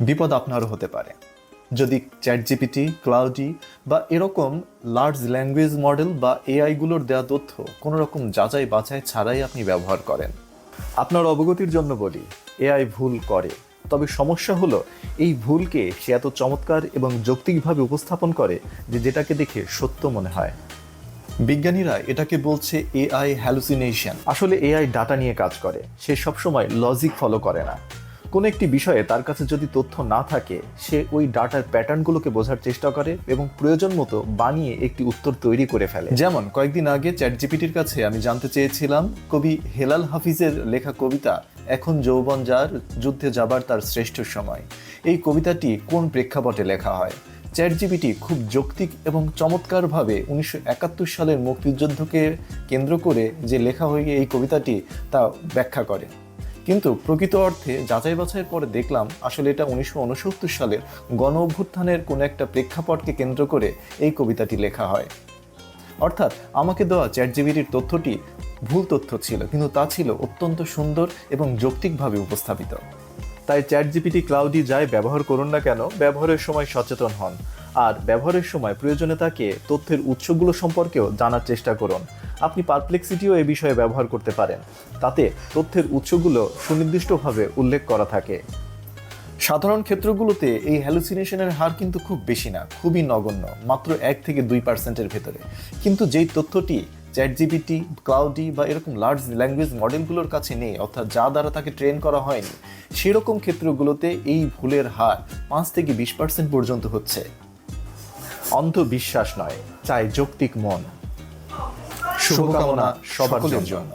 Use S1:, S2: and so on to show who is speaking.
S1: বিপদ আপনারও হতে পারে। যদি চ্যাট জিপিটি ক্লাউডি বা এরকম লার্জ ল্যাঙ্গুয়েজ মডেল বা এআইগুলোর দেওয়া তথ্য কোনো রকম যাচাই বাছাই ছাড়াই আপনি ব্যবহার করেন। আপনার অবগতির জন্য বলি এআই ভুল করে। তবে সমস্যা হলো, এই ভুলকে সে এত চমৎকার এবং যৌক্তিকভাবে উপস্থাপন করে যে যেটাকে দেখে সত্য মনে হয়। বিজ্ঞানীরা এটাকে বলছে এআই হ্যালুসিনেশন আসলে এআই ডাটা নিয়ে কাজ করে। সে সবসময় লজিক ফলো করে না। কোনো একটি বিষয়ে তার কাছে যদি তথ্য না থাকে, সে ওই ডাটার প্যাটার্নগুলোকে বোঝার চেষ্টা করে এবং প্রয়োজন মতো বানিয়ে একটি উত্তর তৈরি করে ফেলে। যেমন, কয়েকদিন আগে চ্যাট জিপিটির কাছে আমি জানতে চেয়েছিলাম, কবি হেলাল হাফিজের লেখা কবিতা, এখন যৌবন যার, যুদ্ধে যাবার তার শ্রেষ্ঠ সময়। এই কবিতাটি কোন প্রেক্ষাপটে লেখা হয়? চ্যাট জিপিটি খুব যৌক্তিক এবং চমৎকারভাবে উনিশশো একাত্তর সালের মুক্তিযুদ্ধকে কেন্দ্র করে যে লেখা হয়ে এই কবিতাটি তা ব্যাখ্যা করে। কিন্তু প্রকৃত অর্থে যাচাই বাছাইয়ের পরে দেখলাম আসলে এটা উনিশশো উনসত্তর সালের গণ অভ্যুত্থানের কোনো একটা প্রেক্ষাপটকে কেন্দ্র করে এই কবিতাটি লেখা হয়। অর্থাৎ আমাকে দেওয়া চ্যাটজিবিটির তথ্যটি ভুল তথ্য ছিল, কিন্তু তা ছিল অত্যন্ত সুন্দর এবং যৌক্তিকভাবে উপস্থাপিত। তাই চ্যাট জিপিটি ক্লাউডি যাই ব্যবহার করুন না কেন, ব্যবহারের সময় সচেতন হন। আর ব্যবহারের সময় প্রয়োজনে তাকে তথ্যের উৎসগুলো সম্পর্কেও জানার চেষ্টা করুন। আপনি পারপ্লেক্সিটিও এ বিষয়ে ব্যবহার করতে পারেন। তাতে তথ্যের উৎসগুলো সুনির্দিষ্টভাবে উল্লেখ করা থাকে। সাধারণ ক্ষেত্রগুলোতে এই হ্যালুসিনেশনের হার কিন্তু খুব বেশি না, খুবই নগণ্য, মাত্র এক থেকে দুই পার্সেন্টের ভেতরে। কিন্তু যেই তথ্যটি চ্যাট জিপিটি ক্লাউডি বা এরকম লার্জ ল্যাঙ্গুয়েজ মডেলগুলোর কাছে নেই, অর্থাৎ যা দ্বারা তাকে ট্রেন করা হয়নি, সেরকম ক্ষেত্রগুলোতে এই ভুলের হার পাঁচ থেকে বিশ পার্সেন্ট পর্যন্ত হচ্ছে। অন্ধবিশ্বাস নয়, চাই যৌক্তিক মন। শুভকামনা সবার জন্য।